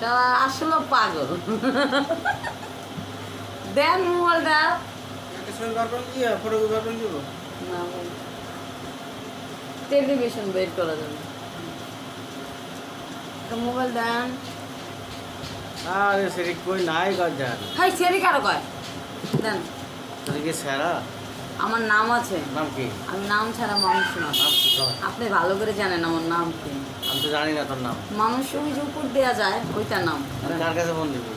সারা আসলে পাগল। দেন মোবাইলটা। টেলিভিশন বের করা যাবে মোবাইল দেন। আরে সেটি কই নাই গজার। হাই সেরি কারও কয়? দেন। তোর কি সেরা আমার নাম আছে। নাম কি? আমি নাম ছাড়া মানুষ না। আপনি ভালো করে জানেন আমার নাম কি। আমি তো জানি না তোর নাম। মানুষ ওই যে উপর দেওয়া যায় ওইটার নাম। কার কাছে ফোন দিবি?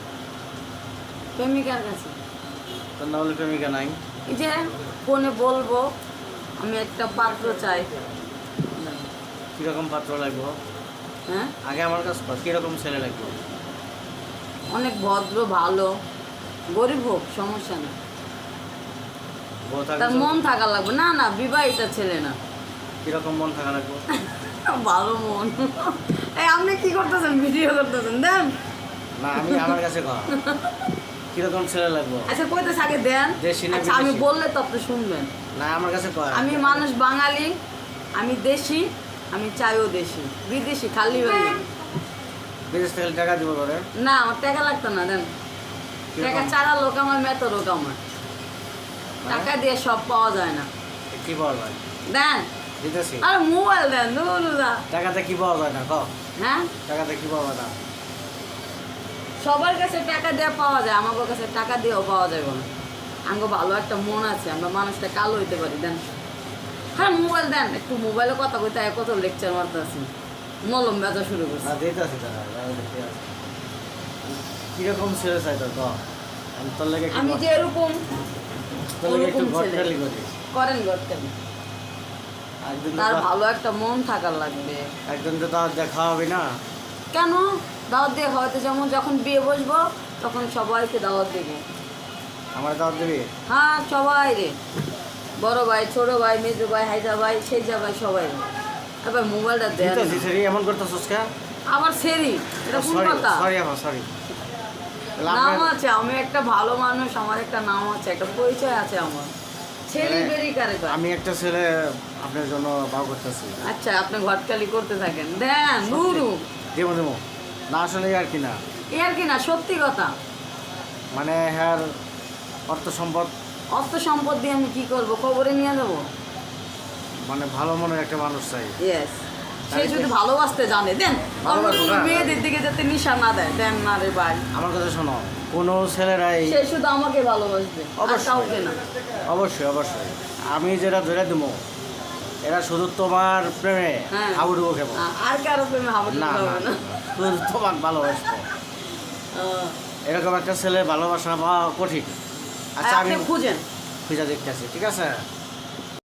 প্রেমিকার কাছে। তোর নাম হলে প্রেমিকা নাই এই যে ফোনে বলব আমি একটা পাত্র চাই। কীরকম পাত্র লাগবো? হ্যাঁ? আগে আমার কাছে কর কীরকম ছেলে লাগবো? অনেক ভদ্র ভালো। গরিব হোক সমস্যা নেই। তার মন থাকা লাগবে। না না বিবাহিত ছেলে না। কীরকম মন থাকা লাগবো? ভালো মন। এই আপনি কি করতেছেন? ভিডিও করতেছেন দেন। না আমি আমার কাছে কর কীরকম ছেলে লাগবো? আচ্ছা কইতেছে আগে দেন। আচ্ছা আমি বললে তো আপনি শুনবেন। না আমার কাছে কর আমি মানুষ বাঙালি আমি দেশি আমি চাইও দেশি। বিদেশি খালি বিদেশ থেকে টাকা দিব করে না আমার টাকা লাগতো না দেন। টাকা চারা লোক আমার মেতো লোক আমার। টাকা দিয়ে সব পাওয়া যায় না। কি পাওয়া যায়? দেন। দিতেছি। আরে মোবাইল দেন দুদা টাকাতে কি পাওয়া যায় না? ক হ্যাঁ? টাকাতে কি পাওয়া যায় না? সবার কাছে টাকা দিয়ে পাওয়া যায় আমার কাছে টাকা দিয়েও পাওয়া যাবে না। আঙ্গো ভালো একটা মন আছে আমরা মানুষটা কালো হইতে পারি দেন। হ্যাঁ মোবাইল দেন একটু মোবাইলে কথা কইতে হয়, কত লেকচার মারতে আছি মলম বেচা শুরু করছে। দেখতে আছি। কীরকম ছেলে চাই তোর ক আমি তোর লেগে আমি যে এরকম তোর লেগে একটু ওরকম ছেলে। করেন করতেন তার ভালো একটা মন থাকার লাগবে। একদিন তো তার দেখা হবে না। কেন? দাওয়াত দিয়ে খাওয়াতে যেমন যখন বিয়ে বসবো তখন সবাইকে দাওয়াত দেবো। আমার দাওয়াত দিবি? হ্যাঁ সবাই রে। বড় ভাই ছোট ভাই মেজো ভাই হাইদা ভাই সেজা ভাই সবাই। এবার মোবাইলটা সেরি এমন করতেছিস আবার সেরি? এটা কোন কথা? Sorry sorry. নাম আছে আমি একটা ভালো মানুষ আমার একটা নাম আছে একটা পরিচয় আছে আমার। কারে আমি একটা ছেলে আপনার জন্য ভাও করতেছি। আচ্ছা আপনি ঘটকালি করতে থাকেন। দেন নুরু। দেবো দেবো। না আসলে আর কি না? এ আর কি না সত্যি কথা। মানে অর্থ সম্পদ? অর্থ সম্পদ দিয়ে আমি কি করব? খবরে নিয়ে যাব? মানে ভালো মনের একটা মানুষ চাই। ইয়েস সে যদি ভালোবাসতে জানে দেন। মেয়েদের দিকে যাতে নিশা না দেয় দেন না রে ভাই। আমার কথা শোনো কোনো ছেলেরাই সে শুধু আমাকে ভালোবাসবে অবশ্যই। না। অবশ্যই অবশ্যই। আমি যেটা ধরে দেবো এরা শুধু তোমার প্রেমে হ্যাঁ। হাবুডুবো খেবো। আর কারও প্রেমে হাবুডুবু না শুধু তোমাকে ভালোবাসবো। এরকম একটা ছেলে ভালোবাসা পাওয়া কঠিন। আচ্ছা আমি আপনি খুঁজেন। খুঁজে দেখতেছি ঠিক আছে?